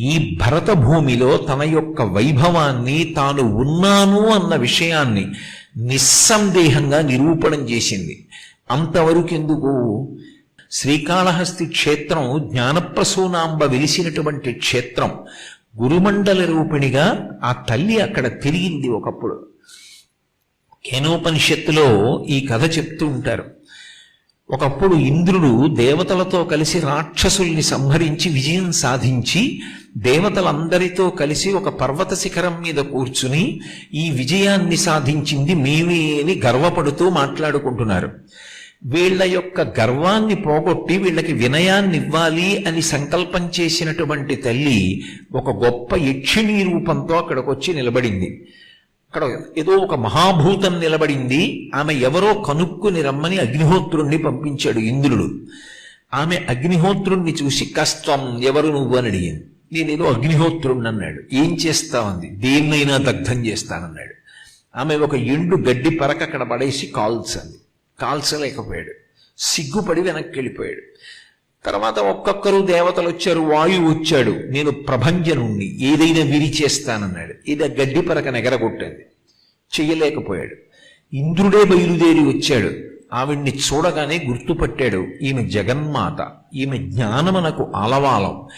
ఈ భరత భూమిలో తన యొక్క వైభవాన్ని తాను ఉన్నాను అన్న విషయాన్ని నిస్సందేహంగా నిరూపణం చేసింది. అంతవరకు ఎందుకు శ్రీకాళహస్తి క్షేత్రం జ్ఞానప్రసూనాంబ వెలిసినటువంటి క్షేత్రం. గురుమండల రూపిణిగా ఆ తల్లి అక్కడ తిరిగింది ఒకప్పుడు. కేనోపనిషత్తులో ఈ కథ చెప్తూ ఉంటారు. ఒకప్పుడు ఇంద్రుడు దేవతలతో కలిసి రాక్షసుల్ని సంహరించి విజయం సాధించి దేవతలందరితో కలిసి ఒక పర్వత శిఖరం మీద కూర్చుని ఈ విజయాన్ని సాధించింది మేమే అని గర్వపడుతూ మాట్లాడుకుంటున్నారు. వీళ్ళ యొక్క గర్వాన్ని పోగొట్టి వీళ్ళకి వినయాన్ని ఇవ్వాలి అని సంకల్పం చేసినటువంటి తల్లి ఒక గొప్ప యక్షిణీ రూపంతో అక్కడికి వచ్చి నిలబడింది. అక్కడ ఏదో ఒక మహాభూతం నిలబడింది. ఆమె ఎవరో కనుక్కుని రమ్మని అగ్నిహోత్రుణ్ణి పంపించాడు ఇంద్రుడు. ఆమె అగ్నిహోత్రుణ్ణి చూసి కష్టం ఎవరు నువ్వు? అని అడిగింది. నేనేదో ఏదో అన్నాడు. ఏం చేస్తామంది దేన్నైనా దగ్ధం చేస్తానన్నాడు. ఆమె ఒక ఎండు గడ్డి పరక అక్కడ పడేసి కాల్చంది. కాల్చలేకపోయాడు. సిగ్గుపడి వెనక్కి వెళ్ళిపోయాడు తర్వాత ఒక్కొక్కరు దేవతలు వచ్చారు వాయువు వచ్చాడు. నేను ప్రభంజనుణ్ణి ఏదైనా విరిచేస్తానన్నాడు ఇది ఆ గడ్డి పరక నెగరగొట్టింది. చెయ్యలేకపోయాడు. ఇంద్రుడే బయలుదేరి వచ్చాడు. ఆవిడ్ని చూడగానే గుర్తుపట్టాడు. ఈమె జగన్మాత. ఈమె జ్ఞానమునకు ఆలవాలం